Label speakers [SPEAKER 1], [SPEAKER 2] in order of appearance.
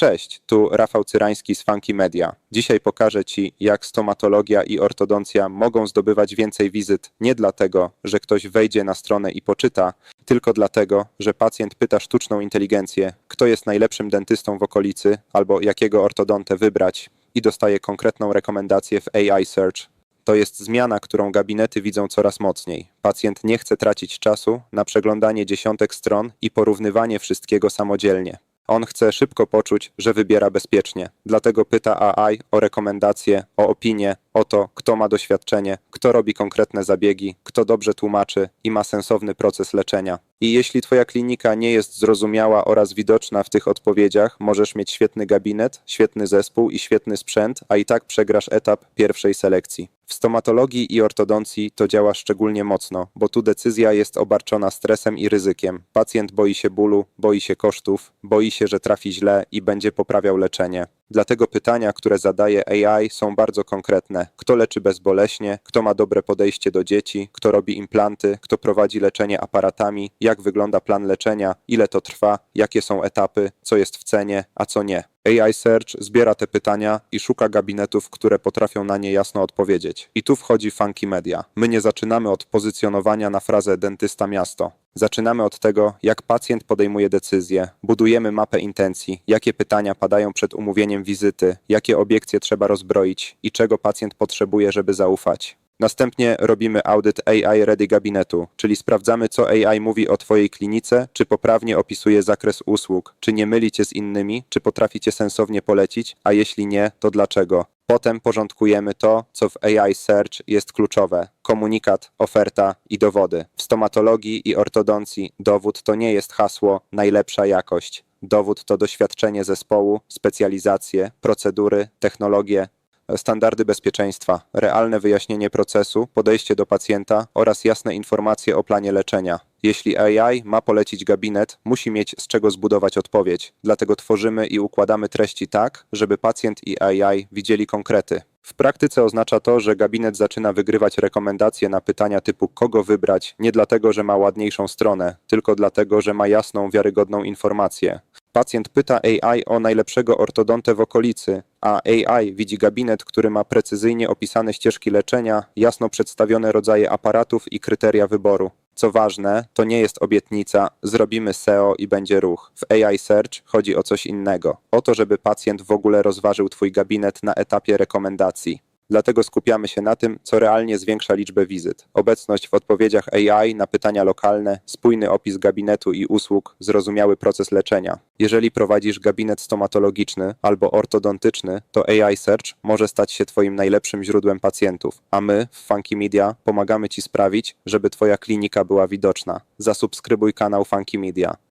[SPEAKER 1] Cześć, tu Rafał Cyrański z Funky Media. Dzisiaj pokażę Ci, jak stomatologia i ortodoncja mogą zdobywać więcej wizyt nie dlatego, że ktoś wejdzie na stronę i poczyta, tylko dlatego, że pacjent pyta sztuczną inteligencję, kto jest najlepszym dentystą w okolicy albo jakiego ortodontę wybrać i dostaje konkretną rekomendację w AI Search. To jest zmiana, którą gabinety widzą coraz mocniej. Pacjent nie chce tracić czasu na przeglądanie dziesiątek stron i porównywanie wszystkiego samodzielnie. On chce szybko poczuć, że wybiera bezpiecznie. Dlatego pyta AI o rekomendacje, o opinie, o to, kto ma doświadczenie, kto robi konkretne zabiegi, kto dobrze tłumaczy i ma sensowny proces leczenia. I jeśli Twoja klinika nie jest zrozumiała oraz widoczna w tych odpowiedziach, możesz mieć świetny gabinet, świetny zespół i świetny sprzęt, a i tak przegrasz etap pierwszej selekcji. W stomatologii i ortodoncji to działa szczególnie mocno, bo tu decyzja jest obarczona stresem i ryzykiem. Pacjent boi się bólu, boi się kosztów, boi się, że trafi źle i będzie poprawiał leczenie. Dlatego pytania, które zadaje AI, są bardzo konkretne. Kto leczy bezboleśnie, kto ma dobre podejście do dzieci, kto robi implanty, kto prowadzi leczenie aparatami, jak wygląda plan leczenia, ile to trwa, jakie są etapy, co jest w cenie, a co nie. AI Search zbiera te pytania i szuka gabinetów, które potrafią na nie jasno odpowiedzieć. I tu wchodzi Funky Media. My nie zaczynamy od pozycjonowania na frazę dentysta miasto. Zaczynamy od tego, jak pacjent podejmuje decyzje, budujemy mapę intencji, jakie pytania padają przed umówieniem wizyty, jakie obiekcje trzeba rozbroić i czego pacjent potrzebuje, żeby zaufać. Następnie robimy audyt AI Ready gabinetu, czyli sprawdzamy, co AI mówi o Twojej klinice, czy poprawnie opisuje zakres usług, czy nie myli Cię z innymi, czy potrafi Cię sensownie polecić, a jeśli nie, to dlaczego. Potem porządkujemy to, co w AI Search jest kluczowe: komunikat, oferta i dowody. W stomatologii i ortodoncji dowód to nie jest hasło najlepsza jakość. Dowód to doświadczenie zespołu, specjalizacje, procedury, technologie, standardy bezpieczeństwa, realne wyjaśnienie procesu, podejście do pacjenta oraz jasne informacje o planie leczenia. Jeśli AI ma polecić gabinet, musi mieć z czego zbudować odpowiedź. Dlatego tworzymy i układamy treści tak, żeby pacjent i AI widzieli konkrety. W praktyce oznacza to, że gabinet zaczyna wygrywać rekomendacje na pytania typu kogo wybrać, nie dlatego, że ma ładniejszą stronę, tylko dlatego, że ma jasną, wiarygodną informację. Pacjent pyta AI o najlepszego ortodontę w okolicy, a AI widzi gabinet, który ma precyzyjnie opisane ścieżki leczenia, jasno przedstawione rodzaje aparatów i kryteria wyboru. Co ważne, to nie jest obietnica, zrobimy SEO i będzie ruch. W AI Search chodzi o coś innego. O to, żeby pacjent w ogóle rozważył Twój gabinet na etapie rekomendacji. Dlatego skupiamy się na tym, co realnie zwiększa liczbę wizyt. Obecność w odpowiedziach AI na pytania lokalne, spójny opis gabinetu i usług, zrozumiały proces leczenia. Jeżeli prowadzisz gabinet stomatologiczny albo ortodontyczny, to AI Search może stać się Twoim najlepszym źródłem pacjentów, a my w Funky Media pomagamy Ci sprawić, żeby Twoja klinika była widoczna. Zasubskrybuj kanał Funky Media.